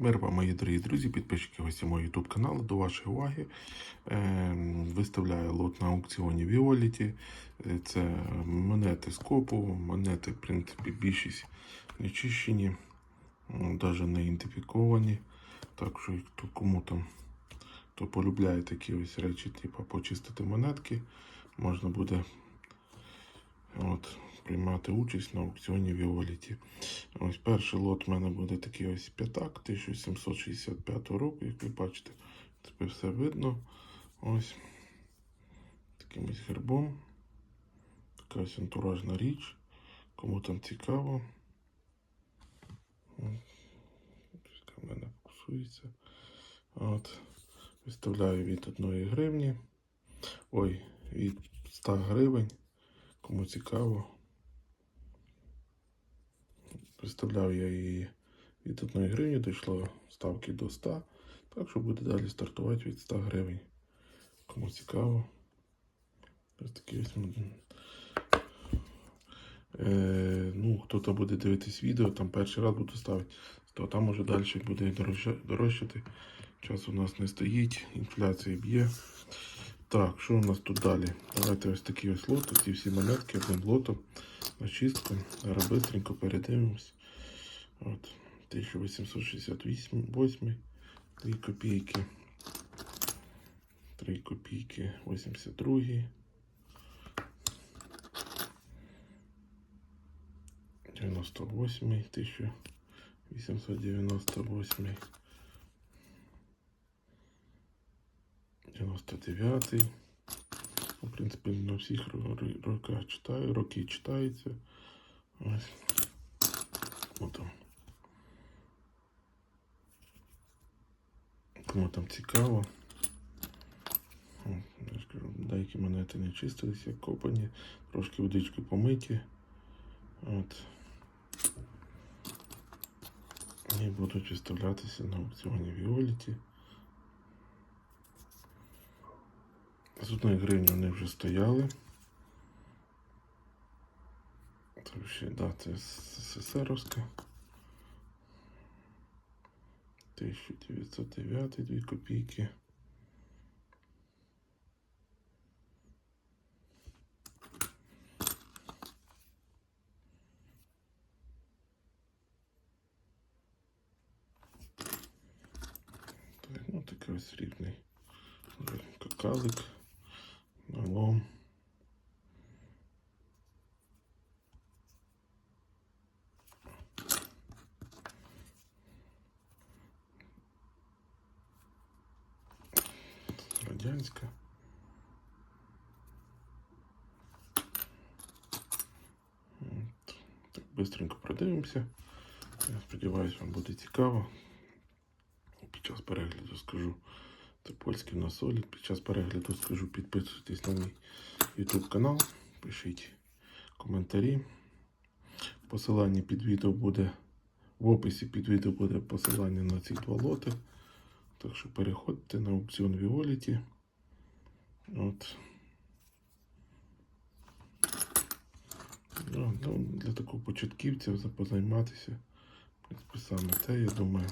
Мир вам, мої дорогі друзі, підписчики гості мого YouTube каналу. До вашої уваги е, виставляю лот на аукціоні Violet. Е, Це монети з копу, монети, в принципі, більшість не чищені, навіть не ідентифіковані. Так що хто кому там хто полюбляє такі ось речі, типу почистити монетки, можна буде от, приймати участь на аукціоні Violet. Ось перший лот в мене буде такий ось п'ятак 1765 року, як ви бачите, тепер все видно. Ось таким ось гербом. Така ось антуражна річ. Кому там цікаво. Камера фокусується. От. Виставляю від 1 гривні. Ой, від 100 гривень. Кому цікаво. Виставляв я її від 1 гривні, дійшло ставки до 100. Так що буде далі стартувати від 100 гривень. Кому цікаво. Ось такий ось. Е, ну, хто-то буде дивитись відео, там перший раз буду ставити, то там може далі буде дорожчати. Час у нас не стоїть, інфляція б'є. Так, що у нас тут далі? Давайте ось такий ось лот, ці всі монетки одним лотом на чистку. Зараз быстренько передивимось. От, 1868, 3 копійки. 3 копійки, 82. 98, 1898. 99. В принципі, на всіх ро- ро- роках читаю, роки читаються. Ось. Кому там. Кому там цікаво. О, Я ж кажу, деякі монети не чистилися, копані, трошки водички помиті. От. І будуть виставлятися на аукціоні Віоліті. З одної гривні вони вже стояли. Це ще, да, це СССРовська. 1909 2 копійки. Так, ну такий ось рівний какалик, налом. Радянська. От. Так, быстренько продивимося. Я сподіваюся, вам буде цікаво. Під час перегляду скажу. Це польський на солі. Під час перегляду скажу, підписуйтесь на мій YouTube канал, пишіть коментарі. Посилання під відео буде. В описі під відео буде посилання на ці два лоти. Так що переходьте на аукціон Violet. От. Ну, для такого початківця позайматися. В принципі, саме те, я думаю.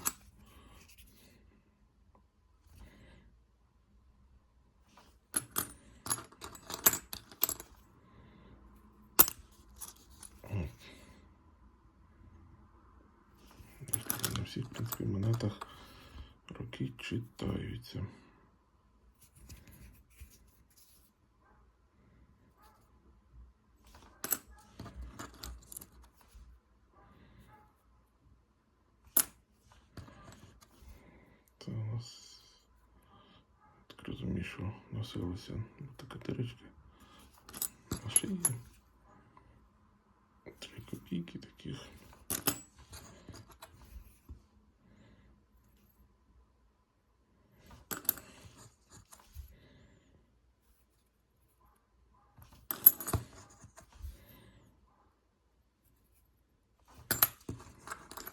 На всіх, в принципі, монетах роки читаються. Це у нас так розумію, що носилися така дирочка на шиї. Три копійки таких.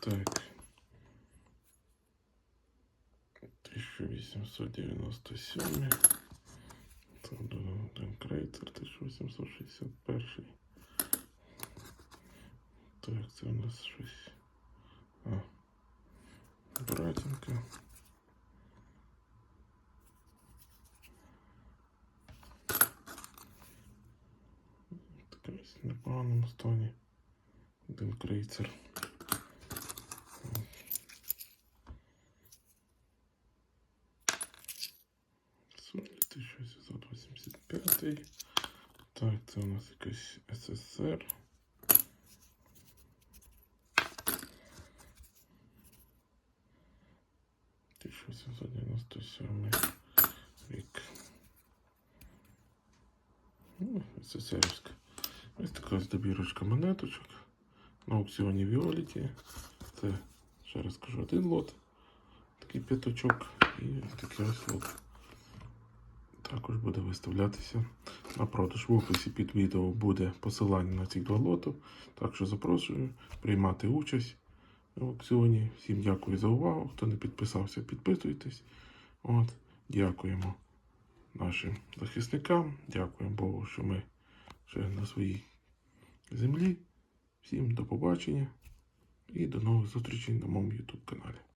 Так. 1897. Це Дон Крейтер 1861. Так, це у нас щось. А. Братінка. Така в непоганому стані. Один крейцер. 1885. Так, це у нас якийсь СССР. Рік. Ну, СССРівська. Ось така ось добірочка монеточок на аукціоні Віоліті. Це, ще раз кажу, один лот. Такий п'ятачок і такий ось лот. Також буде виставлятися на продаж. В описі під відео буде посилання на ці два лоту. Так що запрошую приймати участь в аукціоні. Всім дякую за увагу. Хто не підписався, підписуйтесь. От, дякуємо нашим захисникам. Дякуємо Богу, що ми ще на своїй землі. Всім до побачення і до нових зустрічей на моєму YouTube каналі.